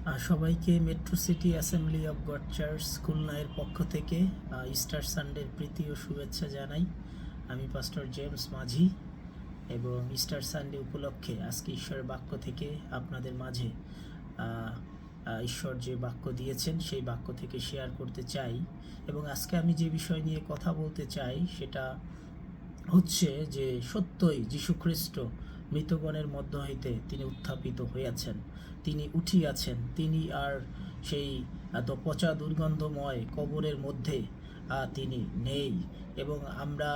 সবাইকে metro city assembly of God church খুলনায়ের পক্ষ থেকে ইস্টার সানডের প্রীতি ও শুভেচ্ছা জানাই। আমি পাস্টর জেমস মাঝি এবং ইস্টার সানডে উপলক্ষে আজকে ঈশ্বরের বাক্য থেকে আপনাদের মাঝে ঈশ্বর যে বাক্য দিয়েছেন, সেই বাক্য থেকে শেয়ার করতে চাই। এবং আজকে আমি যে বিষয় নিয়ে কথা বলতে চাই, সেটা হচ্ছে যে সত্যই যীশুখ্রিস্ট মৃতগণের মধ্য হইতে তিনি উত্থাপিত হইয়াছেন। তিনি উঠিয়াছেন। তিনি আর সেই এত পচা দুর্গন্ধময় কবরের মধ্যে তিনি নেই। এবং আমরা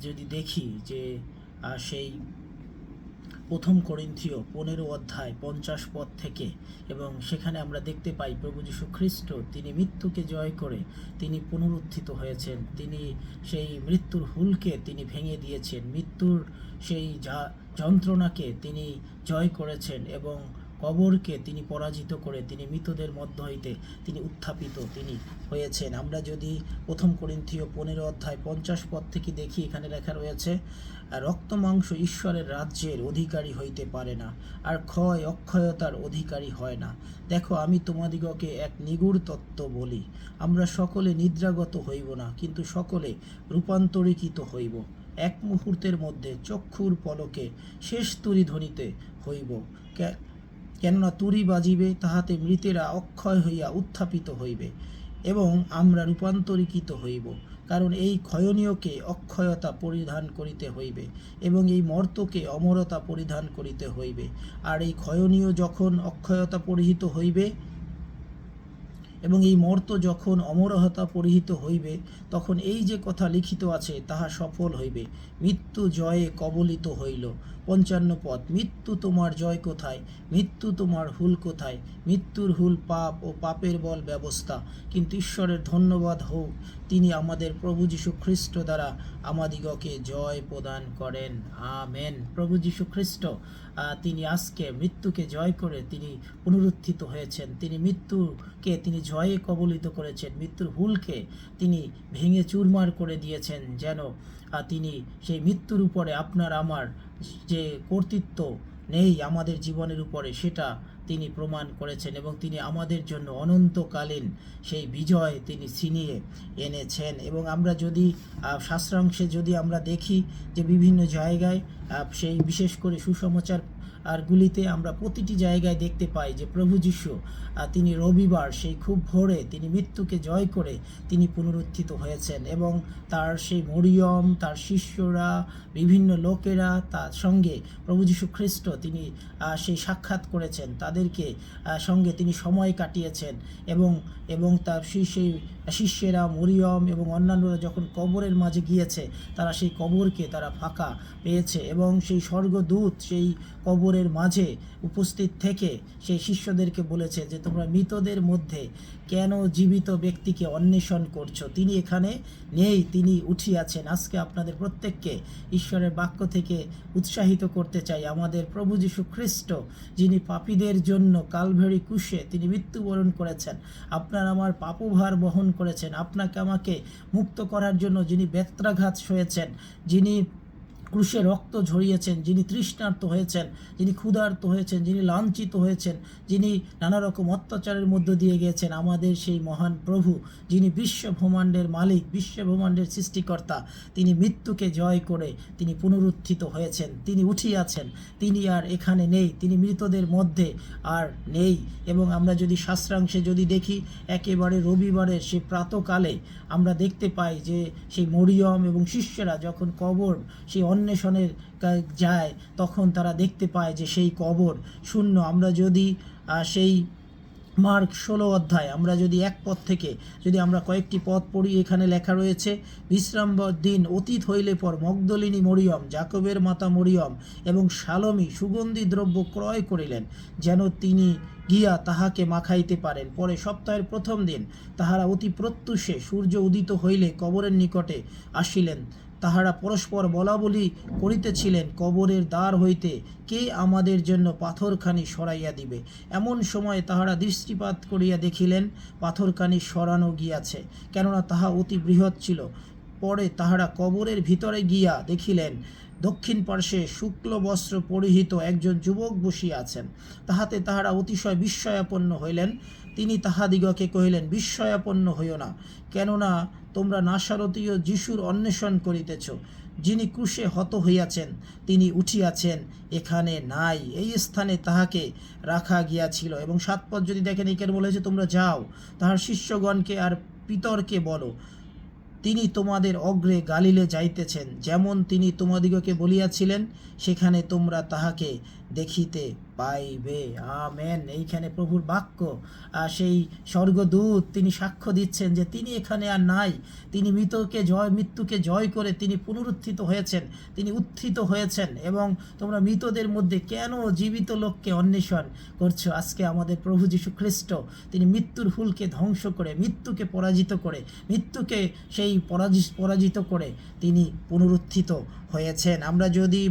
যদি দেখি যে সেই প্রথম করিন্থীয় পনেরো অধ্যায় পঞ্চাশ পদ থেকে, এবং সেখানে আমরা দেখতে পাই প্রভু যীশু খ্রিস্ট, তিনি মৃত্যুকে জয় করে তিনি পুনরুত্থিত হয়েছেন। তিনি সেই মৃত্যুর হুলকে তিনি ভেঙে দিয়েছেন। মৃত্যুর সেই যা, যন্ত্রণাকে তিনি জয় করেছেন এবং কবরকে তিনি পরাজিত করে তিনি মৃতদের মধ্য হইতে তিনি উত্থাপিত তিনি হয়েছেন। আমরা যদি প্রথম করিন্থীয় পনেরো অধ্যায় পঞ্চাশ পদ থেকে দেখি, এখানে লেখা রয়েছে, রক্ত মাংস ঈশ্বরের রাজ্যের অধিকারী হইতে পারে না, আর ক্ষয় অক্ষয়তার অধিকারী হয় না। দেখো, আমি তোমাদিগকে এক নিগুড় তত্ত্ব বলি, আমরা সকলে নিদ্রাগত হইব না, কিন্তু সকলে রূপান্তরিকিত হইব। এক মুহূর্তের মধ্যে চক্ষুর পলকে শেষ তুরি ধ্বনিতে হইব। কেননা তুরি বাজিবে, তাহাতে মৃতেরা অক্ষয় হইয়া উত্থাপিত হইবে এবং আমরা রূপান্তরিকিত হইব, কারণ এই ক্ষয়নীয়কে অক্ষয়তা পরিধান করিতে হইবে এবং এই মর্তকে অমরতা পরিধান করিতে হইবে। আর এই ক্ষয়নীয় যখন অক্ষয়তা পরিহিত হইবে এবং এই মর্ত যখন অমরহতা পরিহিত হইবে, তখন এই যে কথা লিখিত আছে, তাহা সফল হইবে। মৃত্যু জয়ে কবলিত হইল। পঞ্চান্ন পদ, মৃত্যু তোমার জয় কোথায়? মৃত্যু তোমার হুল কোথায়? মৃত্যুর হুল পাপ ও পাপের বল ব্যবস্থা। কিন্তু ঈশ্বরের ধন্যবাদ হোক তিনি আমাদের প্রভু যীশু খ্রিস্ট দ্বারা আমাদিগকে জয় প্রদান করেন। আমেন। প্রভু যীশু খ্রিস্ট তিনি আজকে মৃত্যুকে জয় করে তিনি পুনরুত্থিত হয়েছেন। তিনি মৃত্যুকে তিনি জয়ে কবলিত করেছেন। মৃত্যুর হুলকে তিনি ভেঙে চুরমার করে দিয়েছেন যেন তিনি সেই মৃত্যুর উপরে আপনার আমার যে কর্তৃত্ব নেই আমাদের জীবনের উপরে, সেটা তিনি প্রমাণ করেছেন এবং তিনি আমাদের জন্য অনন্তকালীন সেই বিজয় তিনি ছিনিয়ে এনেছেন। এবং আমরা যদি শাস্ত্রাংশে যদি আমরা দেখি যে বিভিন্ন জায়গায় সেই বিশেষ করে সুসমাচার আরগুলিতে আমরা প্রতিটি জায়গায় দেখতে পাই যে প্রভু যিশু তিনি রবিবার সেই খুব ভোরে তিনি মৃত্যুকে জয় করে তিনি পুনরুত্থিত হয়েছেন এবং তার সেই মরিয়ম, তার শিষ্যরা, বিভিন্ন লোকেরা তার সঙ্গে প্রভু যীশু খ্রিস্ট তিনি সেই সাক্ষাৎ করেছেন। তাদেরকে সঙ্গে তিনি সময় কাটিয়েছেন এবং এবং তার সেই সেই শিষ্যেরা মরিয়ম এবং অন্যান্যরা যখন কবরের মাঝে গিয়েছে, তারা সেই কবরকে তারা ফাঁকা পেয়েছে এবং সেই স্বর্গদূত, সেই কবরের মাঝে উপস্থিত থেকে সেই শিষ্যদেরকে বলেছে যে, তোমরা মৃতদের মধ্যে কেন জীবিত ব্যক্তিকে অন্বেষণ করছ? তিনি এখানে নেই, তিনি উঠিয়াছেন। আজকে আপনাদের প্রত্যেককে ঈশ্বরের বাক্য থেকে উৎসাহিত করতে চাই। আমাদের প্রভু যীশু খ্রিস্ট, যিনি পাপীদের জন্য কালভেরি কুশে তিনি মৃত্যুবরণ করেছেন, আপনার আমার পাপভার বহন করেছেন। আপনাকে আমাকে মুক্ত করার জন্য যিনি বেত্রাঘাত সয়েছেন, যিনি ক্রুশে রক্ত ঝরিয়েছেন, যিনি তৃষ্ণার্ত হয়েছেন, যিনি ক্ষুধার্ত হয়েছেন, যিনি লাঞ্ছিত হয়েছেন, যিনি নানা রকম অত্যাচারের মধ্য দিয়ে গিয়েছেন, আমাদের সেই মহান প্রভু, যিনি বিশ্ব ব্রহ্মাণ্ডের মালিক বিশ্ব ব্রহ্মাণ্ডের সৃষ্টিকর্তা, তিনি মৃত্যুকে জয় করে তিনি পুনরুত্থিত হয়েছেন, তিনি উঠিয়াছেন, তিনি আর এখানে নেই, তিনি মৃতদের মধ্যে আর নেই। এবং আমরা যদি শাস্ত্রাংশে যদি দেখি, একেবারে রবিবারের সে প্রাতকালে আমরা দেখতে পাই যে সেই মরিয়ম এবং শিষ্যরা যখন কবর, সেই অন্বেষণের যায়, তখন তারা দেখতে পায় যে সেই কবর শূন্য। আমরা যদি সেই মার্ক ষোলো অধ্যায়, আমরা যদি এক পথ থেকে, যদি আমরা কয়েকটি পথ পড়ি, এখানে লেখা রয়েছে বিশ্রামবার দিন অতীত হইলে পর মগদলিনী মরিয়ম, জাকবের মাতা মরিয়ম এবং শালমি সুগন্ধি দ্রব্য ক্রয় করিলেন, যেন তিনি গিয়া তাহাকে মাখাইতে পারেন। পরে সপ্তাহের প্রথম দিন তাহারা অতি প্রত্যুষে সূর্য উদিত হইলে কবরের নিকটে আসিলেন। তাহারা পরস্পর বলা বলি করিতেছিলেন কবরের দ্বার হইতে, কে আমাদের জন্য পাথরখানি সরাইয়া দিবে? এমন সময় তাহারা দৃষ্টিপাত করিয়া দেখিলেন, পাথরখানি সরানো গিয়াছে, কেননা তাহা অতি বৃহৎ ছিল। পরে তাহারা কবরের ভিতরে গিয়া দেখিলেন, দক্ষিণ পার্শ্বে শুক্ল বস্ত্র পরিহিত একজন যুবক বসিয়া আছেন। তাহাতে তাহারা অতিশয় বিস্ময়াপন্ন হইলেন। তিনি তাহাদিগকে কহিলেন, বিস্ময়াপন্ন হইও না, কেননা তোমরা নাসারতীয় যিশুর অন্বেষণ করিতেছ, যিনি ক্রুশে হত হইয়াছেন, তিনি উঠিয়াছেন, এখানে নাই। এই স্থানে তাহাকে রাখা গিয়াছিল। এবং সাত পদ যদি দেখেন এখানে বলেছে তোমরা যাও, তাহার শিষ্যগণকে আর পিতরকে বলো, তিনি তোমাদের অগ্রে গালিলে যাইতেছেন। যেমন তিনি তোমাদিগকে বলিয়াছিলেন, সেখানে তোমরা তাহাকে দেখিতে পাইবে আমেন। এইখানে প্রভুর বাক্য সেই স্বর্গদূত তিনি সাক্ষ্য দিচ্ছেন যে তিনি এখানে আর নাই। তিনি মৃতকে জয়, মৃত্যুকে জয় করে তিনি পুনরুত্থিত হয়েছেন। তিনি উত্থিত হয়েছেন এবং তোমরা মৃতদের মধ্যে কেন জীবিত লোককে অন্বেষণ করছ? আজকে আমাদের প্রভু যীশু খ্রিস্ট তিনি মৃত্যুর হুলকে ধ্বংস করে, মৃত্যুকে পরাজিত করে, মৃত্যুকে সেই পরাজি- পরাজিত করে তিনি পুনরুত্থিত হয়েছেন। আমরা যদি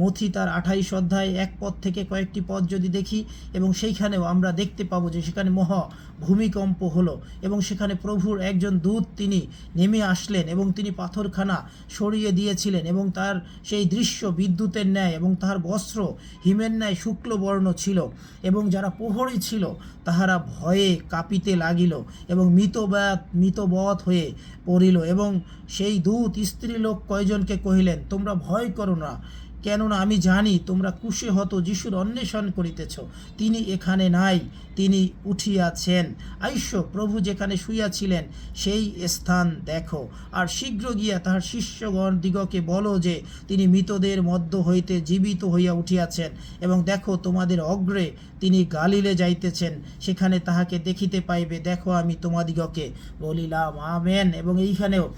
মথি তার আঠাইশ অধ্যায় এক পদ থেকে কয়েকটি পদ যদি দেখি এবং সেইখানেও আমরা দেখতে পাবো যে সেখানে মহা ভূমিকম্প হলো এবং সেখানে প্রভুর একজন দূত তিনি নেমে আসলেন এবং তিনি পাথরখানা সরিয়ে দিয়েছিলেন এবং তার সেই দৃশ্য বিদ্যুতের ন্যায় এবং তাহার বস্ত্র হিমের ন্যায় শুক্লবর্ণ ছিল এবং যারা প্রহরী ছিল তাহারা ভয়ে কাঁপিতে লাগিল এবং মৃতব্যাত মৃতবৎ হয়ে পড়িল এবং সেই দূত স্ত্রীলোক কয়জনকে কহিলেন, তোমরা ভয় করো না। কেননা আমি জানি তোমরা কুশে হত যিশুর অন্বেষণ করিতেছ। তিনি এখানে নাই, তিনি উঠিয়াছেন। আইস্য প্রভু যেখানে শুইয়াছিলেন, সেই স্থান দেখো। আর শীঘ্র গিয়া তাহার শিষ্যগণ দিগকে বলো যে, তিনি মৃতদের মধ্য হইতে জীবিত হইয়া উঠিয়াছেন এবং দেখো তোমাদের অগ্রে তিনি গালিলে যাইতেছেন, সেখানে তাহাকে দেখিতে পাইবে, দেখো আমি তোমাদিগকে বলিলাম, আমেন। এবং এইখানেও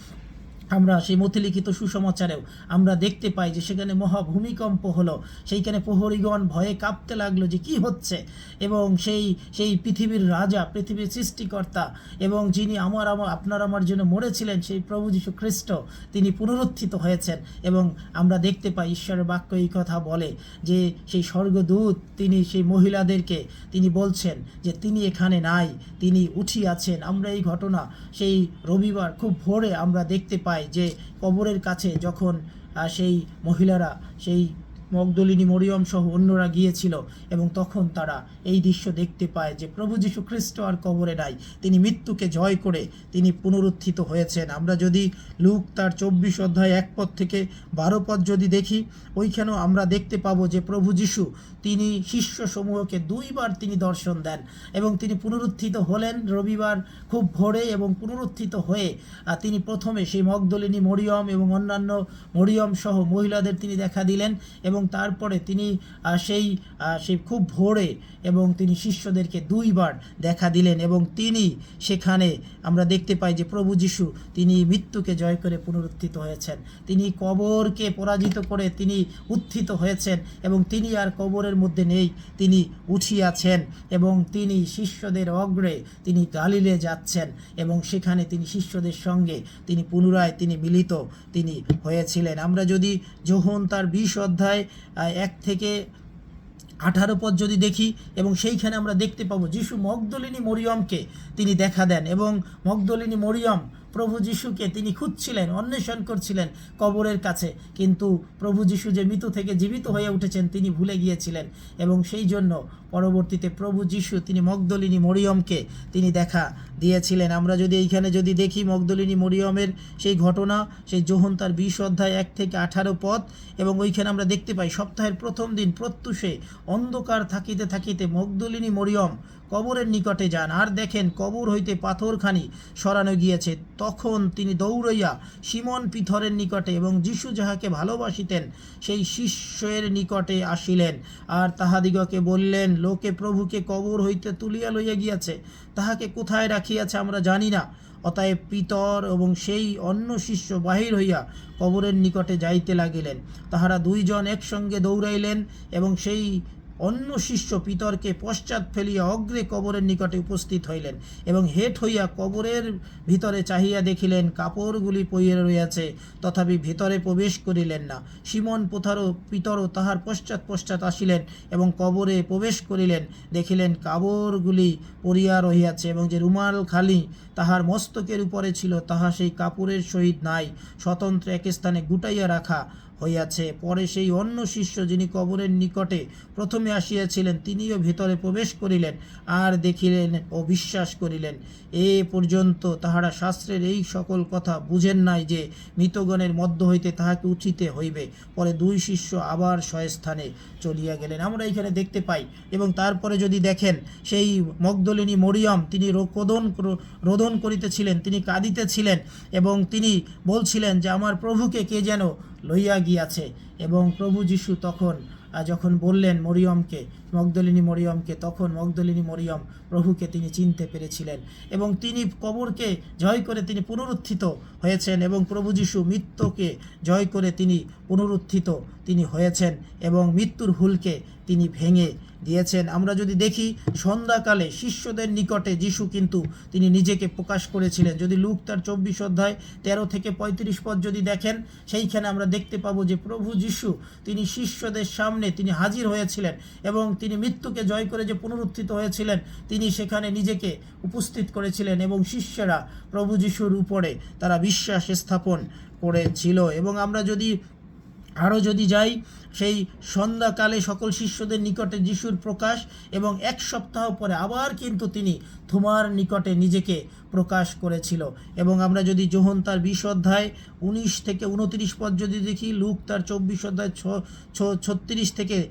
আমরা সেই মতিলিখিত সুসমাচারেও আমরা দেখতে পাই যে সেখানে মহা ভূমিকম্প হলো। সেইখানে প্রহরীগণ ভয়ে কাঁপতে লাগল যে কি হচ্ছে? এবং সেই সেই পৃথিবীর রাজা, পৃথিবীর সৃষ্টিকর্তা এবং যিনি আমার আমার, আপনার আমার জন্য মরেছিলেন, সেই প্রভু যীশু খ্রিস্ট তিনি পুনরুত্থিত হয়েছেন এবং আমরা দেখতে পাই ঈশ্বরের বাক্য এই কথা বলে যে সেই স্বর্গদূত তিনি, সেই মহিলাদেরকে তিনি বলছেন যে তিনি এখানে নাই, তিনি উঠিয়াছেন। আমরা এই ঘটনা সেই রবিবার খুব ভোরে আমরা দেখতে পাই। যে কবরের কাছে যখন সেই মহিলারা সেই মগদলিনী মরিয়ম সহ অন্যরা গিয়েছিল এবং তখন তারা এই দৃশ্য দেখতে পায় যে প্রভু যীশু খ্রিস্ট আর কবরে নাই। তিনি মৃত্যুকে জয় করে তিনি পুনরুত্থিত হয়েছেন। আমরা যদি লুক তার চব্বিশ অধ্যায় এক পদ থেকে বারো পদ যদি দেখি, ওইখানেও আমরা দেখতে পাবো যে প্রভু যীশু তিনি শিষ্য সমূহকে দুইবার তিনি দর্শন দেন এবং তিনি পুনরুত্থিত হলেন রবিবার খুব ভোরে এবং পুনরুত্থিত হয়ে তিনি প্রথমে সেই মগদলিনী মরিয়ম এবং অন্যান্য মরিয়ম সহ মহিলাদের তিনি দেখা দিলেন এবং তারপরে তিনি সেই সেই খুব ভোরে এবং তিনি শিষ্যদেরকে দুইবার দেখা দিলেন এবং তিনি সেখানে আমরা দেখতে পাই যে প্রভু যিশু তিনি মৃত্যুকে জয় করে পুনরুত্থিত হয়েছেন। তিনি কবরকে পরাজিত করে তিনি উত্থিত হয়েছেন এবং তিনি আর কবরের মধ্যে নেই, তিনি উঠিয়াছেন এবং তিনি শিষ্যদের অগ্রে তিনি গালিলে যাচ্ছেন এবং সেখানে তিনি শিষ্যদের সঙ্গে তিনি পুনরায় তিনি মিলিত তিনি হয়েছিলেন। আমরা যদি যোহন তার বিশ অধ্যায় এক থেকে আঠারো পদ যদি দেখি, এবং সেইখানে আমরা দেখতে পাবো যিশু মগদলিনী মরিয়মকে তিনি দেখা দেন এবং মগদলিনী মরিয়ম প্রভু যিশুকে তিনি খুঁজছিলেন, অন্বেষণ করছিলেন কবরের কাছে। কিন্তু প্রভু যিশু যে মৃত থেকে জীবিত হয়ে উঠেছেন, তিনি ভুলে গিয়েছিলেন এবং সেই জন্য পরবর্তীতে প্রভু যিশু তিনি মগদলিনী মরিয়মকে তিনি দেখা দিয়েছিলেন। আমরা যদি এইখানে যদি দেখি মগদলিনী মরিয়মের সেই ঘটনা, সেই যোহন তার বিশ অধ্যায় এক থেকে আঠারো পথ এবং ওইখানে আমরা দেখতে পাই সপ্তাহের প্রথম দিন প্রত্যুষে অন্ধকার থাকিতে থাকিতে মগদলিনী মরিয়ম কবরের নিকটে যান। আর দেখেন, কবর হইতে পাথরখানি সরানো গিয়েছে। তখন তিনি দৌড়ইয়া সিমন পিথরের নিকটে এবং যিশু যাহাকে ভালোবাসিতেন, সেই শিষ্যের নিকটে আসিলেন। আর তাহাদিগকে বললেন, লোকে প্রভুকে কবর হইতে তুলিয়া লইয়া গিয়াছে, তাহাকে কোথায় রাখিয়াছে আমরা জানি না। অতএব পিতর এবং সেই অন্য শিষ্য বাহির হইয়া কবরের নিকটে যাইতে লাগিলেন। তাহারা দুইজন একসঙ্গে দৌড়াইলেন এবং সেই অন্য শিষ্য পিতরকে পশ্চাৎ ফেলিয়া অগ্রে কবরের নিকটে উপস্থিত হইলেন এবং হেট হইয়া কবরের ভিতরে চাহিয়া দেখিলেন, কাপড়গুলি পইয়ে রইয়াছে, তথাপি ভিতরে প্রবেশ করিলেন না। সিমন পোথারও পিতরও তাহার পশ্চাৎ পশ্চাৎ আসিলেন এবং কবরে প্রবেশ করিলেন, দেখিলেন কাপড়গুলি পরিয়া রহিয়াছে এবং যে রুমাল খালি তাহার মস্তকের উপরে ছিল, তাহা সেই কাপড়ের সহিত নাই। স্বতন্ত্র এক স্থানে গুটাইয়া রাখা হইয়াছে। পরে সেই অন্য শিষ্য যিনি কবরের নিকটে প্রথমে আসিয়াছিলেন, তিনিও ভিতরে প্রবেশ করিলেন আর দেখিলেন ও বিশ্বাস করিলেন। এ পর্যন্ত তাহারা শাস্ত্রের এই সকল কথা বুঝেন নাই যে মৃতগণের মধ্য হইতে তাহাকে উঠিতে হইবে। পরে দুই শিষ্য আবার স্বস্থানে চলিয়া গেলেন। আমরা এখানে দেখতে পাই এবং তারপরে যদি দেখেন, সেই মগদলিনী মরিয়ম তিনি রোদন রোদন করিতেছিলেন, তিনি কাঁদিতেছিলেন এবং তিনি বলছিলেন যে, আমার প্রভুকে কে যেন লইয়া গিয়াছে এবং প্রভু যীশু তখন যখন বললেন মরিয়মকে, মগদলিনী মরিয়মকে, তখন মগদলিনী মরিয়ম প্রভুকে তিনি চিনতে পেরেছিলেন এবং তিনি কবরকে জয় করে তিনি পুনরুত্থিত হয়েছেন এবং প্রভু যীশু মৃত্যুকে জয় করে তিনি পুনরুত্থিত তিনি হয়েছেন এবং মৃত্যুর হুলকে তিনি ভেঙে দিয়েছেন। আমরা যদি দেখি, সন্ধ্যাকালে শিষ্যদের নিকটে যিশু কিন্তু তিনি নিজেকে প্রকাশ করেছিলেন। যদি লুক তার চব্বিশ অধ্যায় তেরো থেকে পঁয়ত্রিশ পদ যদি দেখেন, সেইখানে আমরা দেখতে পাবো যে প্রভু যিশু তিনি শিষ্যদের সামনে তিনি হাজির হয়েছিলেন এবং তিনি মৃত্যুকে জয় করে যে পুনরুত্থিত হয়েছিলেন, তিনি সেখানে নিজেকে উপস্থিত করেছিলেন এবং শিষ্যরা প্রভু যিশুর উপরে তারা বিশ্বাস স্থাপন করেছিল। এবং আমরা যদি আরও যদি যাই, সেই সন্ধ্যাকালে সকল শিষ্যদের নিকটে যিশুর প্রকাশ এবং এক সপ্তাহ পরে আবার কিন্তু তিনি থুমার নিকটে নিজেকে প্রকাশ করেছিল। এবং আমরা যদি জোহন তার বিশ অধ্যায় উনিশ থেকে উনত্রিশ পদ যদি দেখি, লুক তার চব্বিশ অধ্যায় ছত্রিশ থেকে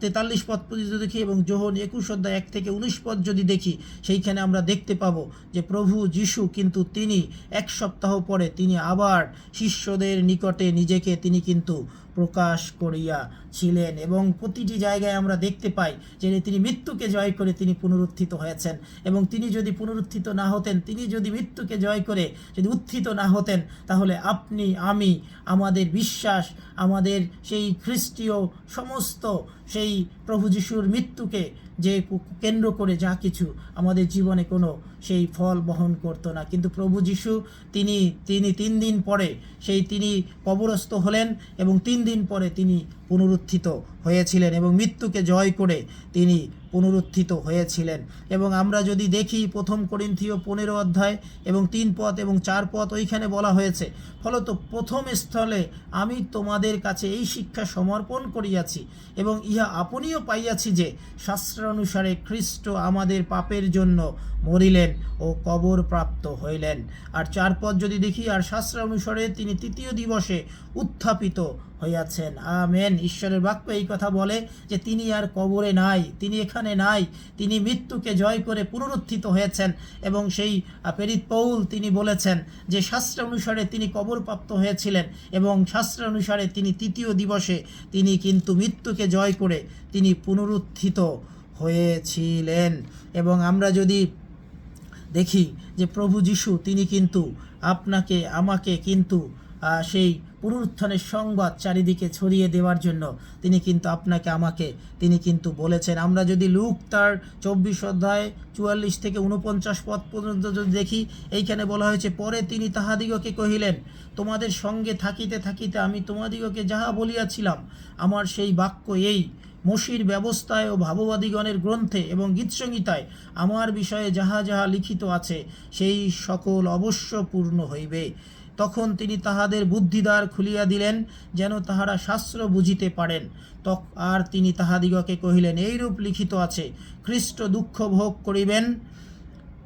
তেতাল্লিশ পদ পর্যন্ত দেখি এবং যোহন একুশ অধ্যায় এক থেকে উনিশ পদ যদি দেখি, সেইখানে আমরা দেখতে পাবো যে প্রভু যিশু কিন্তু তিনি এক সপ্তাহ পরে তিনি আবার শিষ্যদের নিকটে নিজেকে তিনি কিন্তু প্রকাশ করিয়া ছিলেন এবং প্রতিটি জায়গায় আমরা দেখতে পাই যে তিনি মৃত্যুকে জয় করে তিনি পুনরুত্থিত হয়েছেন এবং তিনি যদি পুনরুত্থিত না হতেন, তিনি যদি মৃত্যুকে জয় করে যদি উত্থিত না হতেন, তাহলে আপনি, আমি, আমাদের বিশ্বাস, আমাদের সেই খ্রিস্টীয় সমস্ত সেই প্রভু যিশুর মৃত্যুকে যে কেন্দ্র করে যা কিছু আমাদের জীবনে কোনো সেই ফল বহন করতো না। কিন্তু প্রভু যিশু তিনি তিনি তিন দিন পরে সেই, তিনি কবরস্থ হলেন এবং তিন দিন পরে তিনি পুনরুত্থিত হয়েছিলেন এবং মৃত্যুকে জয় করে তিনি পুনরুত্থিত হয়েছিলেন। এবং আমরা যদি দেখি প্রথম করিন্থীয় পনেরো অধ্যায় এবং তিন পথ এবং চার পথ ওইখানে বলা হয়েছে, ফলত প্রথম স্থলে আমি তোমাদের কাছে এই শিক্ষা সমর্পণ করিয়াছি এবং ইহা আপনিও পাইয়াছি যে শাস্ত্রানুসারে খ্রিস্ট আমাদের পাপের জন্য মরিলেন ও কবর প্রাপ্ত হইলেন। আর চার পথ যদি দেখি, আর শাস্ত্রানুসারে তিনি তৃতীয় দিবসে উত্থাপিত হইয়াছেন। আমেন। ঈশ্বরের বাক্য এই কথা বলে যে তিনি আর কবরে নাই, তিনি এখানে নাই, তিনি মৃত্যুকে জয় করে পুনরুত্থিত হয়েছেন এবং সেই পেরিত পৌল তিনি বলেছেন যে শাস্ত্র অনুসারে তিনি কবরপ্রাপ্ত হয়েছিলেন এবং শাস্ত্র অনুসারে তিনি তৃতীয় দিবসে তিনি কিন্তু মৃত্যুকে জয় করে তিনি পুনরুত্থিত হয়েছিলেন। এবং আমরা যদি দেখি যে প্রভু যিশু, তিনি কিন্তু আপনাকে, আমাকে কিন্তু সেই পুনরুত্থানের সংবাদ চারিদিকে ছড়িয়ে দেওয়ার জন্য তিনি কিন্তু আপনাকে, আমাকে, তিনি কিন্তু বলেছেন। আমরা যদি লুক তার চব্বিশ অধ্যায় চুয়াল্লিশ থেকে উনপঞ্চাশ পদ পর্যন্ত যদি দেখি, এইখানে বলা হয়েছে, পরে তিনি তাহাদিগকে কহিলেন, তোমাদের সঙ্গে থাকিতে থাকিতে আমি তোমাদিগকে যাহা বলিয়াছিলাম, আমার সেই বাক্য এই, মসির ব্যবস্থায় ও ভাববাদীগণের গ্রন্থে এবং গীতসংহিতায় আমার বিষয়ে যাহা যাহা লিখিত আছে, সেই সকল অবশ্য পূর্ণ হইবে। তখন তিনি তাহাদের বুদ্ধিদ্বার খুলিয়া দিলেন, যেন তাহারা শাস্ত্র বুঝিতে পারেন। তক, আর তিনি তাহাদিগকে কহিলেন, এইরূপ লিখিত আছে খ্রিস্ট দুঃখ ভোগ করিবেন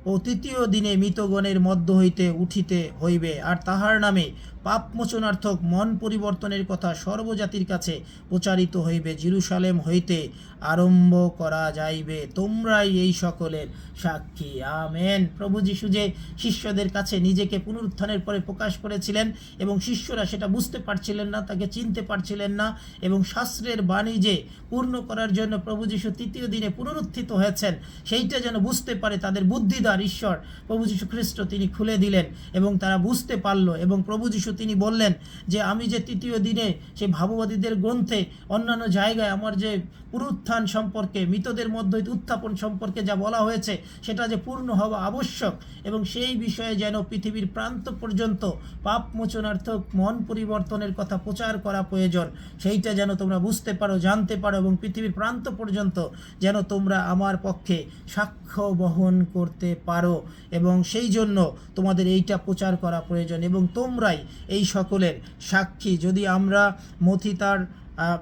ও তৃতীয় দিনে মৃতগণের মধ্য হইতে উঠিতে হইবে, আর তাহার নামে পাপমোচনার্থক মন পরিবর্তনের কথা সর্বজাতির কাছে প্রচারিত হইবে। জিরুসালেম হইতে আরম্ভ করা যাইবে। তোমরাই এই সকলের সাক্ষী। আমেন। প্রভু যিশু যে শিষ্যদের কাছে নিজেকে পুনরুত্থানের পরে প্রকাশ করেছিলেন এবং শিষ্যরা সেটা বুঝতে পারছিলেন না, তাকে চিনতে পারছিলেন না এবং শাস্ত্রের বাণী যে পূর্ণ করার জন্য প্রভু যিশু তৃতীয় দিনে পুনরুত্থিত হয়েছেন, সেইটা যেন বুঝতে পারে তাদের বুদ্ধিদার ঈশ্বর প্রভু যিশু খ্রিস্ট তিনি খুলে দিলেন এবং তারা বুঝতে পারল এবং প্রভু যিশু তিনি বললেন যে, আমি যে তৃতীয় দিনে সেই ভাববাদীদের গ্রন্থে অন্যান্য জায়গায় আমার যে পুনরুত্থান সম্পর্কে, মৃতদের মধ্যে উত্থাপন সম্পর্কে যা বলা হয়েছে, সেটা যে পূর্ণ হওয়া আবশ্যক এবং সেই বিষয়ে যেন পৃথিবীর প্রান্ত পর্যন্ত পাপ মোচনার্থক মন পরিবর্তনের কথা প্রচার করা প্রয়োজন। সেইটা যেন তোমরা বুঝতে পারো, জানতে পারো এবং পৃথিবীর প্রান্ত পর্যন্ত যেন তোমরা আমার পক্ষে সাক্ষ্য বহন করতে পারো এবং সেই জন্য তোমাদের এইটা প্রচার করা প্রয়োজন এবং তোমরাই এই সকলের সাক্ষী। যদি আমরা মথি তার আহ,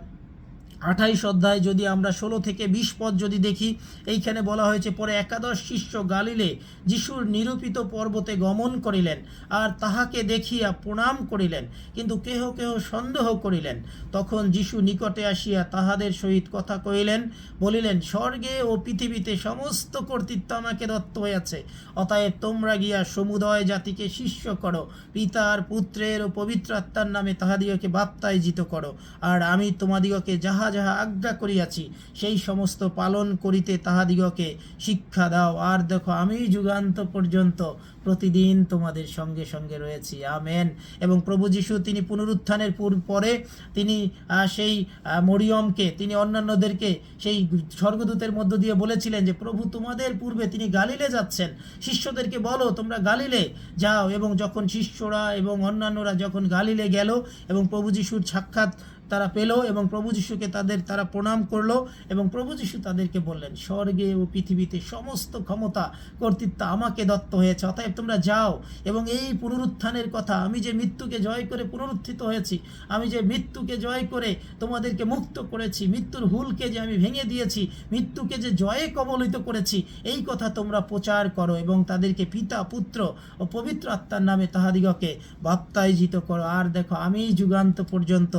আঠাইশ অধ্যায় যদি আমরা ষোলো থেকে বিশ পদ যদি দেখি, এইখানে বলা হয়েছে, পরে একাদশ শিষ্য গালিলে যিশুর নিরূপিত পর্বতে গমন করিলেন আর তাহাকে দেখিয়া প্রণাম করিলেন, কিন্তু কেহ কেহ সন্দেহ করিলেন। তখন যিশু নিকটে আসিয়া তাহাদের সহিত কথা কহিলেন, বলিলেন, স্বর্গে ও পৃথিবীতে সমস্ত কর্তৃত্ব আমাকে দত্ত হইয়াছে। অতএব তোমরা গিয়া সমুদয় জাতিকে শিষ্য করো, পিতার পুত্রের ও পবিত্র আত্মার নামে তাহাদিগকে বাপ্তায়জিত করো। আর আমি তোমাদিগকে যাহা যাহা আজ্ঞা করিয়াছি, সেই সমস্ত পালন করিতে তাহাদিগকে শিক্ষা দাও। আর দেখো, আমি যুগান্ত পর্যন্ত প্রতিদিন তোমাদের সঙ্গে সঙ্গে রয়েছি। আমেন। এবং প্রভু যিশু তিনি পুনরুত্থানের পূর- পরে তিনি সেই মরিয়মকে, তিনি অন্যান্যদেরকে সেই স্বর্গদূতের মধ্য দিয়ে বলেছিলেন যে, প্রভু, তোমাদের পূর্বে তিনি গালিলে যাচ্ছেন। শিষ্যদেরকে বলো, তোমরা গালিলে যাও। এবং যখন শিষ্যরা এবং অন্যান্যরা যখন গালিলে গেল এবং প্রভু যিশুর সাক্ষাৎ তারা পেল এবং প্রভু যিশুকে তাদের, তারা প্রণাম করল এবং প্রভু যিশু তাদেরকে বললেন, স্বর্গে ও পৃথিবীতে সমস্ত ক্ষমতা, কর্তৃত্ব আমাকে দত্ত হয়েছে, অতএব তোমরা যাও এবং এই পুনরুত্থানের কথা, আমি যে মৃত্যুকে জয় করে পুনরুত্থিত হয়েছি, আমি যে মৃত্যুকে জয় করে তোমাদেরকে মুক্ত করেছি, মৃত্যুর হুলকে যে আমি ভেঙে দিয়েছি, মৃত্যুকে যে জয়ে কবলিত করেছি, এই কথা তোমরা প্রচার করো এবং তাদেরকে পিতা, পুত্র ও পবিত্র আত্মার নামে তাহাদিগকে বাপ্তায়জিত করো। আর দেখো আমি যুগান্ত পর্যন্ত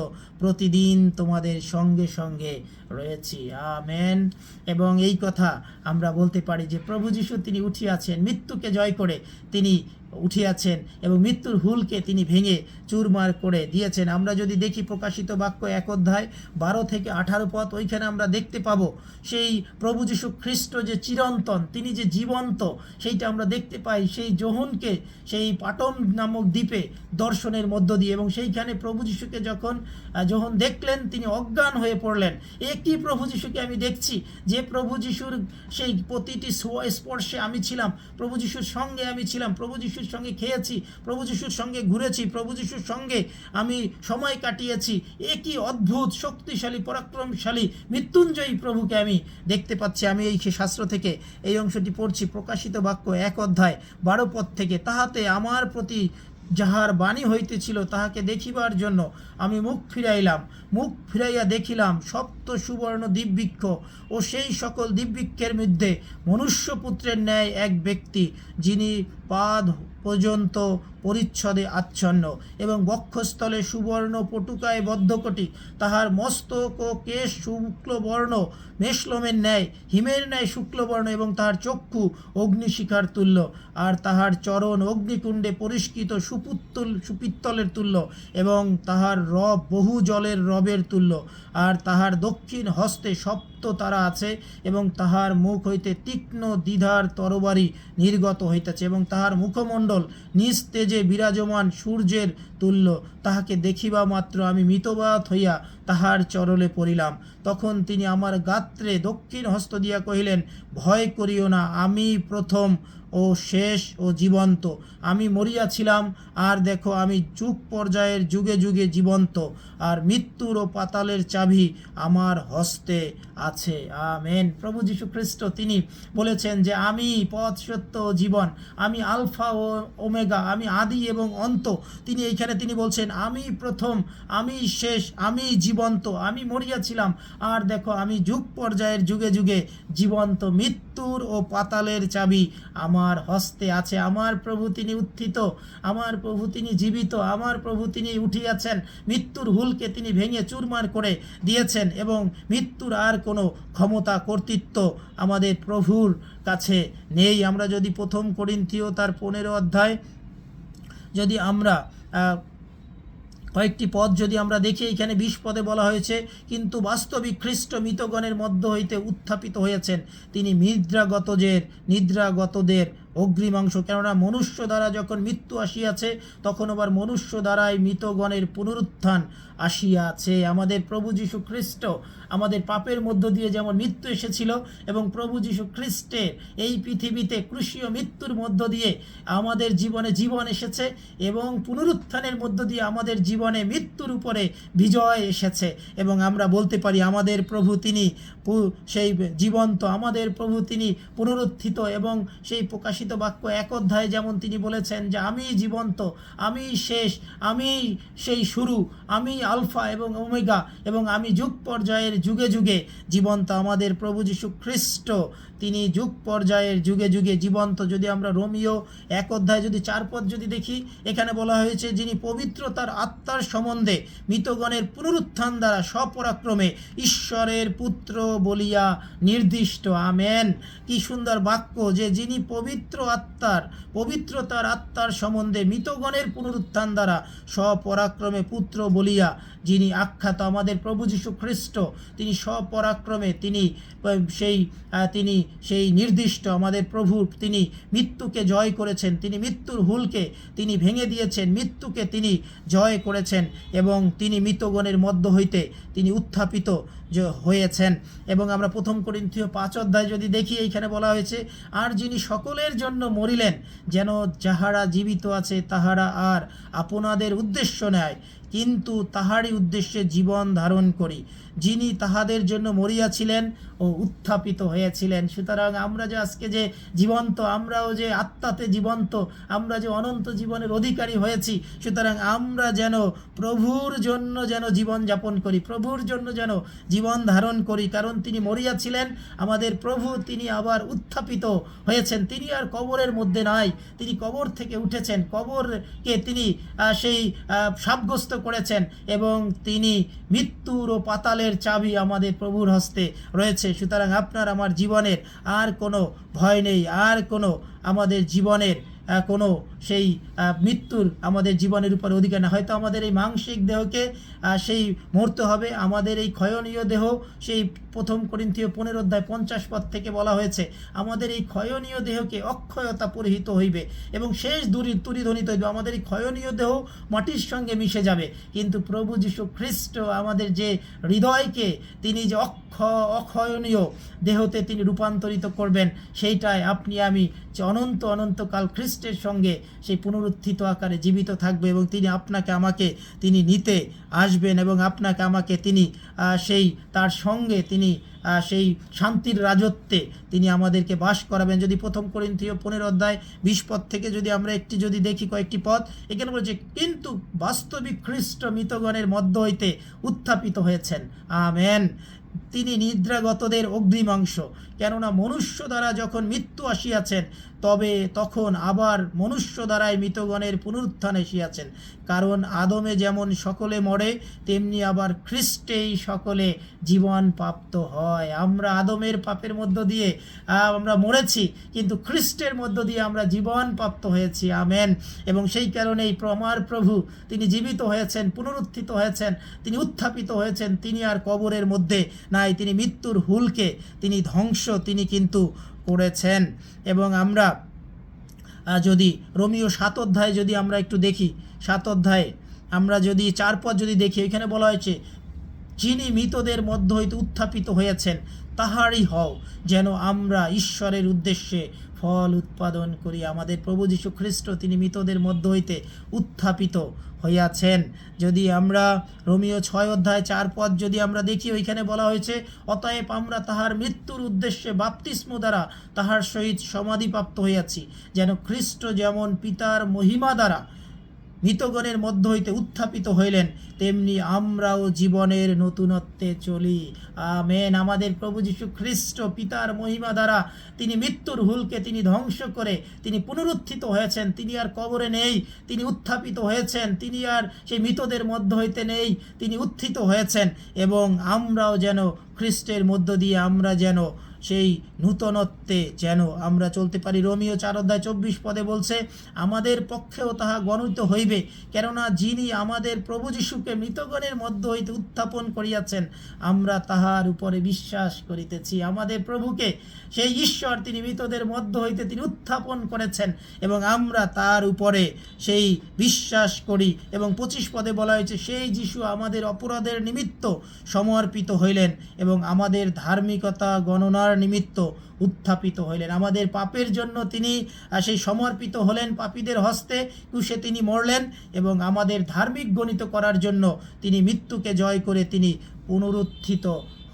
প্রতিদিন তোমাদের সঙ্গে সঙ্গে রয়েছি, আমেন। এবং এই কথা আমরা বলতে পারি যে প্রভু যিশু তিনি উঠিয়াছেন, মৃত্যুকে জয় করে তিনি উঠিয়াছেন এবং মৃত্যুর হুলকে তিনি ভেঙে চুরমার করে দিয়েছেন। আমরা যদি দেখি প্রকাশিত বাক্য এক অধ্যায় বারো থেকে আঠারো পথ, ওইখানে আমরা দেখতে পাবো সেই প্রভু যীশু খ্রিস্ট যে চিরন্তন, তিনি যে জীবন্ত, সেইটা আমরা দেখতে পাই সেই যোহনকে সেই পাটম নামক দ্বীপে দর্শনের মধ্য দিয়ে এবং সেইখানে প্রভু যিশুকে যখন যোহন দেখলেন, তিনি অজ্ঞান হয়ে পড়লেন। একই প্রভু যিশুকে আমি দেখছি, যে প্রভু যিশুর সেই প্রতিটি স্পর্শে আমি ছিলাম, প্রভু যিশুর সঙ্গে আমি ছিলাম, প্রভু যিশুর সঙ্গে খেয়েছি, প্রভু যিশুর সঙ্গে ঘুরেছি, প্রভু যিশুর সঙ্গে আমি সময় কাটিয়েছি, একই অদ্ভুত, শক্তিশালী, পরাক্রমশালী, মৃত্যুঞ্জয়ী প্রভুকে আমি দেখতে পাচ্ছি। আমি এই শাস্ত্র থেকে এই অংশটি পড়ছি, প্রকাশিত বাক্য এক অধ্যায় বারো পথ থেকে, তাহাতে আমার প্রতি যাহার বাণী হইতেছিল তাহাকে দেখিবার জন্য আমি মুখ ফিরাইলাম। মুখ ফিরাইয়া দেখিলাম সপ্ত সুবর্ণ দিব্যিক্ষ ও সেই সকল দিব্যিক্ষের মধ্যে মনুষ্যপুত্রের ন্যায় এক ব্যক্তি যিনি পাদ পর্যন্ত পরিচ্ছদে আচ্ছন্ন এবং বক্ষস্থলে সুবর্ণ পটুকায় বদ্ধকটি তাহার মস্তক ও কেশ শুক্লবর্ণ মেষলমের ন্যায়, হিমের ন্যায় শুক্লবর্ণ এবং তাহার চক্ষু অগ্নিশিখার তুল্য আর তাহার চরণ অগ্নিকুণ্ডে পরিষ্কৃত সুপুত্তুল, সুপিত্তলের তুল্য এবং তাহার রব বহু জলের রবের তুল্য আর তাহার দক্ষিণ হস্তে সপ্ত তারা আছে এবং তাহার মুখ হইতে তীক্ষ্ণ দ্বিধার তরবারি নির্গত হইতেছে এবং তাহার মুখমণ্ডল নিজ তেজে বিরাজমান সূর্যের তুল্য। তাহাকে দেখিবা মাত্র আমি মিতবাত হইয়া তাহার চরলে পড়িলাম। তখন তিনি আমার গাত্রে দক্ষিণ হস্ত দিয়া কহিলেন, ভয় করিও না, আমি প্রথম ও শেষ ও জীবন্ত। আমি মরিয়াছিলাম, আর দেখো আমি যুগ পর্যায়ের যুগে যুগে জীবন্ত, আর মৃত্যুর ও পাতালের চাবি আমার হস্তে আছে। আমেন। প্রভু যীশু খ্রিস্ট তিনি বলেছেন যে, আমি পথ সত্য জীবন, আমি আলফা ও ওমেগা, আমি আদি এবং অন্ত। তিনি এইখানে তিনি বলছেন, আমি প্রথম, আমি শেষ, আমি জীবন্ত, আমি মরিয়াছিলাম আর দেখো, আমি যুগ পর্যায়ের যুগে যুগে জীবন্ত মৃত্যুর ও পাতালের চাবি আমার হস্তে আছে। আমার প্রভু তিনি উত্থিত, আমার প্রভু তিনি জীবিত, আমার প্রভু তিনি উঠিয়াছেন। মৃত্যুর হুলকে তিনি ভেঙে চুরমার করে দিয়েছেন এবং মৃত্যুর আর কোনো ক্ষমতা, কর্তৃত্ব আমাদের প্রভুর কাছে নেই। আমরা যদি প্রথম করিন্থীয় তার পনেরো অধ্যায় যদি আমরা কয়েকটি পদ যদি আমরা দেখি, এখানে বিশ পদে বলা হয়েছে, কিন্তু বাস্তবিক খ্রিস্ট মৃতগণের মধ্য হইতে উত্থাপিত হয়েছেন। তিনি নিদ্রাগতদের নিদ্রাগতদের অগ্রিমাংশ। কেননা মনুষ্য দ্বারা যখন মৃত্যু আসিয়াছে, তখন আবার মনুষ্য দ্বারাই মৃতগণের পুনরুত্থান আসিয়াছে। আমাদের প্রভু যীশু খ্রিস্ট আমাদের পাপের মধ্য দিয়ে যেমন মৃত্যু এসেছিল এবং প্রভু যীশু খ্রিস্টের এই পৃথিবীতে কৃষীয় মৃত্যুর মধ্য দিয়ে আমাদের জীবনে জীবন এসেছে এবং পুনরুত্থানের মধ্য দিয়ে আমাদের জীবনে মৃত্যুর উপরে বিজয় এসেছে এবং আমরা বলতে পারি আমাদের প্রভু তিনি সেই জীবন্ত আমাদের প্রভু তিনি পুনরুত্থিত এবং সেই প্রকাশিত বাক্য এক অধ্যায়ে যেমন তিনি বলেছেন যে, আমি জীবন্ত, আমি শেষ, আমি সেই শুরু, আমি আলফা এবং ওমেগা এবং আমি যুগ পর্যায়ের যুগে যুগে জীবন্ত আমাদের প্রভু যীশু খ্রিস্ট তিনি যুগ পর্যায়ের, যুগে যুগে জীবন্ত। যদি আমরা রোমিও এক অধ্যায় যদি চার পদ যদি দেখি, এখানে বলা হয়েছে যিনি পবিত্রতার আত্মার সম্বন্ধে মৃতগণের পুনরুত্থান দ্বারা স্বপরাক্রমে ঈশ্বরের পুত্র বলিয়া নির্দিষ্ট। আমেন। কি সুন্দর বাক্য যে যিনি পবিত্র আত্মার, পবিত্রতার আত্মার সম্বন্ধে মৃতগণের পুনরুত্থান দ্বারা স্বপরাক্রমে পুত্র বলিয়া যিনি আখ্যাত আমাদের প্রভু যীশু খ্রিস্ট তিনি স্বপরাক্রমে তিনি, সেই তিনি সেই নির্দিষ্ট আমাদের প্রভু তিনি মৃত্যুকে জয় করেছেন, তিনি মৃত্যুর হুলকে তিনি ভেঙে দিয়েছেন, মৃত্যুকে তিনি জয় করেছেন এবং তিনি মৃতগণের মধ্য হইতে তিনি উত্থাপিত হয়েছেন। এবং আমরা প্রথম করিন্থীয় পাঁচ অধ্যায় যদি দেখি, এইখানে বলা হয়েছে, আর যিনি সকলের জন্য মরিলেন, যেন যাহারা জীবিত আছে তাহারা আর আপনাদের উদ্দেশ্য নেয়, কিন্তু তাহারই উদ্দেশ্যে জীবন ধারণ করি। যিনি তাহাদের জন্য মরিয়াছিলেন ও উত্থাপিত হয়েছিলেন। সুতরাং আমরা যে আজকে যে জীবন্ত, আমরাও যে আত্মাতে জীবন্ত, আমরা যে অনন্ত জীবনের অধিকারী হয়েছি, সুতরাং আমরা যেন প্রভুর জন্য যেন জীবন যাপন করি, প্রভুর জন্য যেন জীবন ধারণ করি, কারণ তিনি মরিয়াছিলেন আমাদের প্রভু তিনি আবার উত্থাপিত হয়েছেন। তিনি আর কবরের মধ্যে নাই, তিনি কবর থেকে উঠেছেন, কবরকে তিনি সেই সাব্যস্ত করেছেন এবং তিনি মৃত্যুর ও পাতালের চাবি আমাদের প্রভুর হস্তে রয়েছে। সুতরাং আপনার আমার জীবনের আর কোনো ভয় নেই, আর কোনো আমাদের জীবনের কোনো সেই মৃত্যুর আমাদের জীবনের উপর অধিকার না হয়তো আমাদের এই মাংসিক দেহকে সেই মরতে হবে, আমাদের এই ক্ষয়নীয় দেহ, সেই প্রথম করিন্থীয় পনেরো অধ্যায় পঞ্চাশ পদ থেকে বলা হয়েছে, আমাদের এই ক্ষয়নীয় দেহকে অক্ষয়তা পরিহিত হইবে এবং শেষ দূরি, তুরিধ্বনিত হইবে। আমাদের এই ক্ষয়নীয় দেহ মাটির সঙ্গে মিশে যাবে। কিন্তু প্রভু যীশু খ্রিস্ট আমাদের যে হৃদয়কে, তিনি যে অক্ষ, অক্ষয়নীয় দেহতে তিনি রূপান্তরিত করবেন, সেইটাই আপনি, আমি যে অনন্ত, অনন্তকাল খ্রিস্টের সঙ্গে সেই পুনরুত্থিত আকারে জীবিত থাকবে এবং তিনি আপনাকে, আমাকে তিনি নিতে আসবেন এবং আপনাকে, আমাকে তিনি সেই তার সঙ্গে তিনি আহ, সেই শান্তির রাজত্বে তিনি আমাদেরকে বাস করাবেন। যদি প্রথম করিন্থীয় পনেরো অধ্যায় বিশ পদ থেকে যদি আমরা একটি যদি দেখি কয়েকটি পদ এখানে বলছে কিন্তু বাস্তবিক খ্রিস্ট মৃতগণের মধ্য হইতে উত্থাপিত হয়েছেন। আমেন। তিনি নিদ্রাগতদের অগ্নিমাংস কেননা মনুষ্য দ্বারা যখন মৃত্যু আসিয়াছেন, তবে তখন আবার মনুষ্য দ্বারাই মৃতগণের পুনরুত্থান এসিয়াছেন কারণ আদমে যেমন সকলে মরে, তেমনি আবার খ্রিস্টেই সকলে জীবন প্রাপ্ত হয়। আমরা আদমের পাপের মধ্য দিয়ে আমরা মরেছি, কিন্তু খ্রিস্টের মধ্য দিয়ে আমরা জীবন প্রাপ্ত হয়েছি। আমেন। এবং সেই কারণেই প্র- আমার প্রভু, তিনি জীবিত হয়েছেন, পুনরুত্থিত হয়েছেন, তিনি উত্থাপিত হয়েছেন, তিনি আর কবরের মধ্যে নাই, তিনি মৃত্যুর হুলকে তিনি ধ্বংস তিনি কিন্তু করেছেন এবং আমরা যদি রোমিও সাত অধ্যায় যদি আমরা একটু দেখি, সাত অধ্যায়ে আমরা যদি চার পদ যদি দেখি, এখানে বলা হয়েছে, যিনি মৃতদের মধ্য হইতে উত্থাপিত হয়েছেন, তাহারই হও, যেন আমরা ঈশ্বরের উদ্দেশ্যে ফল উৎপাদন করি। আমাদের প্রভু যীশু খ্রিস্ট, তিনি মৃতদের মধ্য হইতে উত্থাপিত হইয়াছেন। যদি আমরা রোমিও ছয় অধ্যায় চার পদ যদি আমরা দেখি, ওইখানে বলা হয়েছে, অতএব আমরা তাহার মৃত্যুর উদ্দেশ্যে বাপ্তিস্ম দ্বারা তাহার সহিত সমাধিপ্রাপ্ত হইয়াছি, যেন খ্রিস্ট যেমন পিতার মহিমা দ্বারা মৃতগণের মধ্য হইতে উত্থাপিত হইলেন, তেমনি আমরাও জীবনের নতুনত্বে চলি। আমেন। আমাদের প্রভু যীশু খ্রিস্ট পিতার মহিমা দ্বারা তিনি মৃত্যুর হুলকে তিনি ধ্বংস করে তিনি পুনরুত্থিত হয়েছেন। তিনি আর কবরে নেই, তিনি উত্থাপিত হয়েছেন, তিনি আর সেই মৃতদের মধ্য হইতে নেই, তিনি উত্থিত হয়েছেন এবং আমরাও যেন খ্রিস্টের মধ্য দিয়ে আমরা যেন সেই নূতনত্বে যেন আমরা চলতে পারি। রোমিও চার অধ্যায় চব্বিশ পদে বলছে, আমাদের পক্ষেও তাহা গণিত হইবে, কেননা যিনি আমাদের প্রভু যিশুকে মৃতগণের মধ্য হইতে উত্থাপন করিয়াছেন, আমরা তাহার উপরে বিশ্বাস করিতেছি। আমাদের প্রভুকে, সেই ঈশ্বর তিনি মৃতদের মধ্য হইতে তিনি উত্থাপন করেছেন এবং আমরা তার উপরে সেই বিশ্বাস করি। এবং পঁচিশ পদে বলা হয়েছে, সেই যিশু আমাদের অপরাধের নিমিত্ত সমর্পিত হইলেন এবং আমাদের ধার্মিকতা গণনার নিমিত্ত উত্থাপিত হইলেন। আমাদের পাপের জন্য তিনি সেই সমর্পিত হলেন পাপীদের হস্তে, কুশে তিনি মরলেন এবং আমাদের ধার্মিক গণিত করার জন্য তিনি মৃত্যুকে জয় করে তিনি পুনরুত্থিত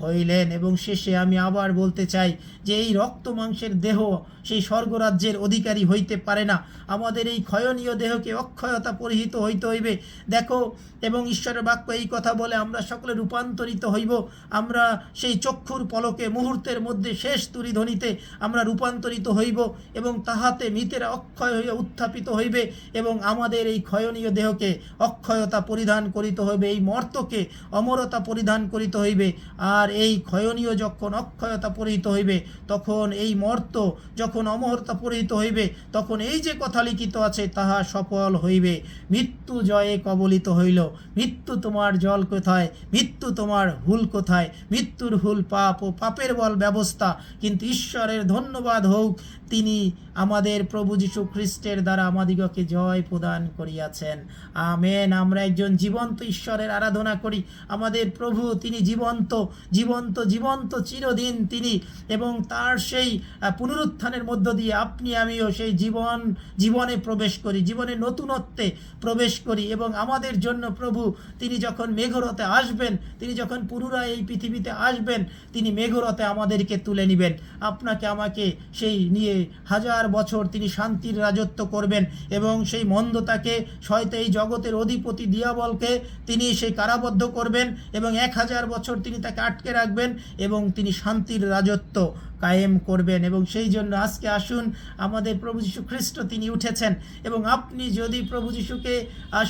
হইলেন এবং শেষে আমি আবার বলতে চাই যে এই রক্ত মাংসের দেহ সেই স্বর্গরাজ্যের অধিকারী হইতে পারে না। আমাদের এই ক্ষয়নীয় দেহকে অক্ষয়তা পরিহিত হইতে হইবে। দেখো, এবং ঈশ্বরের বাক্য এই কথা বলে আমরা সকলে রূপান্তরিত হইব। আমরা সেই চক্ষুর পলকে মুহূর্তের মধ্যে শেষ তুরি ধ্বনিতে আমরা রূপান্তরিত হইব এবং তাহাতে মৃতেরা অক্ষয় হইয়া উত্থাপিত হইবে এবং আমাদের এই ক্ষয়নীয় দেহকে অক্ষয়তা পরিধান করিতে হইবে। এই মর্তকে অমরতা পরিধান করিতে হইবে। আর এই ক্ষয়নীয় যখন অক্ষয়তা পরিহিত হইবে, তখন এই মর্ত যখন অমহর্তা পরিহিত হইবে, তখন এই যে কথা লিখিত আছে তাহা সফল হইবে। মৃত্যু জয়ে কবলিত হইল। মৃত্যু তোমার জল কোথায়? মৃত্যু তোমার হুল কোথায়? মৃত্যুর হুল পাপ ও পাপের বল ব্যবস্থা। কিন্তু ঈশ্বরের ধন্যবাদ হোক তিনি আমাদের প্রভু যীশু খ্রিস্টের দ্বারা আমাদিগকে জয় প্রদান করিয়াছেন। আমেন। আমরা একজন জীবন্ত ঈশ্বরের আরাধনা করি। আমাদের প্রভু তিনি জীবন্ত জীবন্ত জীবন্ত, চিরদিন তিনি এবং তার সেই পুনরুত্থানের মধ্য দিয়ে আপনি, আমিও সেই জীবন, জীবনে প্রবেশ করি, জীবনে নতুনত্বে প্রবেশ করি এবং আমাদের জন্য প্রভু তিনি যখন মেঘরতে আসবেন, তিনি যখন পুনরায় এই পৃথিবীতে আসবেন, তিনি মেঘরতে আমাদেরকে তুলে নেবেন। আপনাকে, আমাকে সেই নিয়ে হাজার বছর তিনি শান্তির রাজত্ব করবেন এবং সেই মন্দতাকে হয়তো এই জগতের অধিপতি দিয়াবলকে তিনি সেই কারাবদ্ধ করবেন এবং এক হাজার বছর তিনি তাকে আটকে রাখবেন এবং তিনি শান্তির রাজত্ব কায়েম করবেন এবং সেই জন্য আজকে আসুন আমাদের প্রভু যীশু খ্রিস্ট তিনি উঠেছেন এবং আপনি যদি প্রভু যীশুকে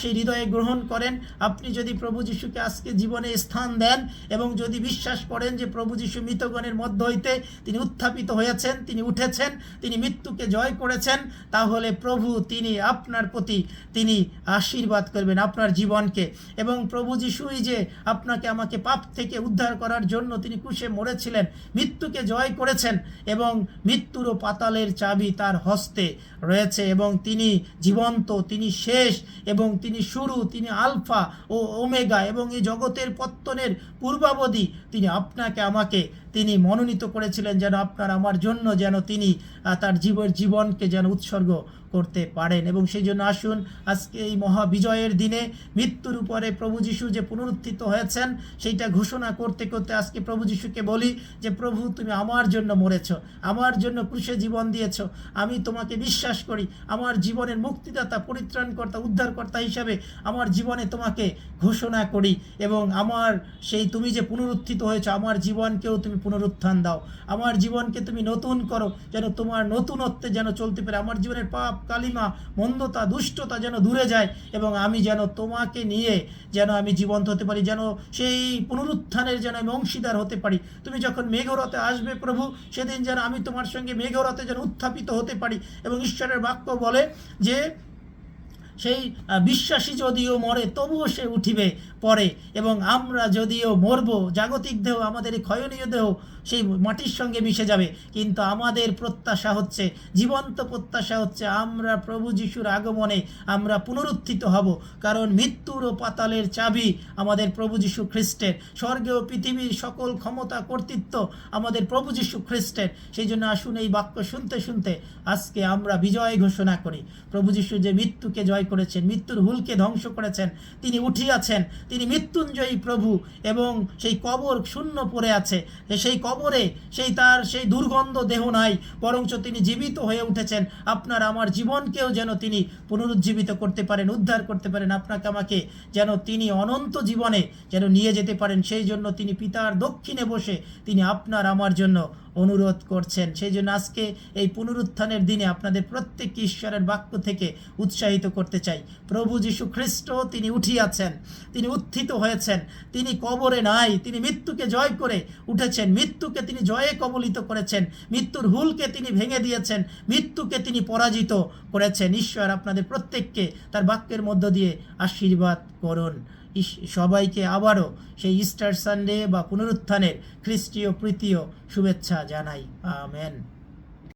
সেই হৃদয়ে গ্রহণ করেন, আপনি যদি প্রভু যীশুকে আজকে জীবনে স্থান দেন এবং যদি বিশ্বাস করেন যে প্রভু যীশু মৃতগণের মধ্য হইতে তিনি উত্থাপিত হয়েছেন, তিনি উঠেছেন, তিনি মৃত্যুকে জয় করেছেন, তাহলে প্রভু তিনি আপনার প্রতি তিনি আশীর্বাদ করবেন আপনার জীবনকে। এবং প্রভু যিশুই যে আপনাকে আমাকে পাপ থেকে উদ্ধার করার জন্য তিনি কুশে মরেছিলেন, মৃত্যুকে জয় করেছেন এবং মৃত্যুর ও পাতালের চাবি তার হস্তে রয়েছে এবং তিনি জীবন্ত, তিনি শেষ এবং তিনি শুরু, তিনি আলফা ও ওমেগা এবং এই জগতের পত্তনের পূর্বাবধি তিনি আপনাকে, আমাকে তিনি মনোনীত করেছিলেন যেন আপনার আমার জন্য যেন তিনি তার জীবন, জীবনকে যেন উৎসর্গ করতে পারেন। এবং সেই জন্য আসুন, আজকে এই মহাবিজয়ের দিনে মৃত্যুর উপরে প্রভু যিশু যে পুনরুত্থিত হয়েছেন, সেইটা ঘোষণা করতে করতে আজকে প্রভু যিশুকে বলি যে, প্রভু, তুমি আমার জন্য মরেছ, আমার জন্য ক্রুশে জীবন দিয়েছ, আমি তোমাকে বিশ্বাস করি, আমার জীবনের মুক্তিদাতা, পরিত্রাণকর্তা, উদ্ধারকর্তা হিসাবে আমার জীবনে তোমাকে ঘোষণা করি এবং আমার সেই তুমি যে পুনরুত্থিত হয়েছ, আমার জীবনকেও তুমি পুনরুত্থান দাও। আমার জীবনকে তুমি নতুন করো, যেন তোমার নতুনত্বে যেন চলতে পারে। আমার জীবনের পাপ, কালিমা, মন্দতা, দুষ্টতা যেন দূরে যায় এবং আমি যেন তোমাকে নিয়ে যেন আমি জীবন্ত হতে পারি, যেন সেই পুনরুত্থানের যেন আমি অংশীদার হতে পারি। তুমি যখন মেঘরতে আসবে প্রভু, সেদিন যেন আমি তোমার সঙ্গে মেঘরতে যেন উত্থাপিত হতে পারি এবং ঈশ্বরের বাক্য বলে যে সেই বিশ্বাসী যদিও মরে, তবুও সে উঠিবে পরে। এবং আমরা যদিও মরবো, জাগতিক দেহ, আমাদের ক্ষয়নীয় দেহ সেই মাটির সঙ্গে মিশে যাবে। কিন্তু আমাদের প্রত্যাশা হচ্ছে, জীবন্ত প্রত্যাশা হচ্ছে আমরা প্রভু যিশুর আগমনে আমরা পুনরুত্থিত হব। কারণ মৃত্যুর ও পাতালের চাবি আমাদের প্রভু যিশু খ্রিস্টের। স্বর্গে ও পৃথিবীর সকল ক্ষমতা, কর্তৃত্ব আমাদের প্রভু যিশু খ্রিস্টের। সেই জন্য আসুন এই বাক্য শুনতে শুনতে আজকে আমরা বিজয় ঘোষণা করি। প্রভু যিশু যে মৃত্যুকে জয় করেছেন, মৃত্যুর হুলকে ধ্বংস করেছেন, তিনি উঠিয়াছেন, তিনি মৃত্যুঞ্জয়ী প্রভু এবং সেই কবর শূন্য পড়ে আছে। সেই কবরে সেই তার সেই দুর্গন্ধ দেহ নাই, বরঞ্চ তিনি জীবিত হয়ে উঠেছেন। আপনার আমার জীবনকেও যেন তিনি পুনরুজ্জীবিত করতে পারেন, উদ্ধার করতে পারেন। আপনাকে আমাকে যেন তিনি অনন্ত জীবনে যেন নিয়ে যেতে পারেন, সেই জন্য তিনি পিতার দক্ষিণে বসে তিনি আপনার আমার জন্য অনুরোধ করছেন। সেই জন্য আজকে এই পুনরুত্থানের দিনে আপনাদের প্রত্যেককে ঈশ্বরের বাক্য থেকে উৎসাহিত করতে চাই। প্রভু যীশু খ্রিস্ট, তিনি উঠিয়াছেন, তিনি উত্থিত হয়েছেন, তিনি কবরে নাই, তিনি মৃত্যুকে জয় করে উঠেছেন, মৃত্যুকে তিনি জয়ে কবলিত করেছেন, মৃত্যুর হুলকে তিনি ভেঙে দিয়েছেন, মৃত্যুকে তিনি পরাজিত করেছেন। ঈশ্বর আপনাদের প্রত্যেককে তার বাক্যের মধ্য দিয়ে আশীর্বাদ করুন। সবাইকে আবারও সেই ইস্টার সানডে বা পুনরুত্থানের খ্রিস্টীয় প্রীতীয় শুভেচ্ছা জানাই। আমেন।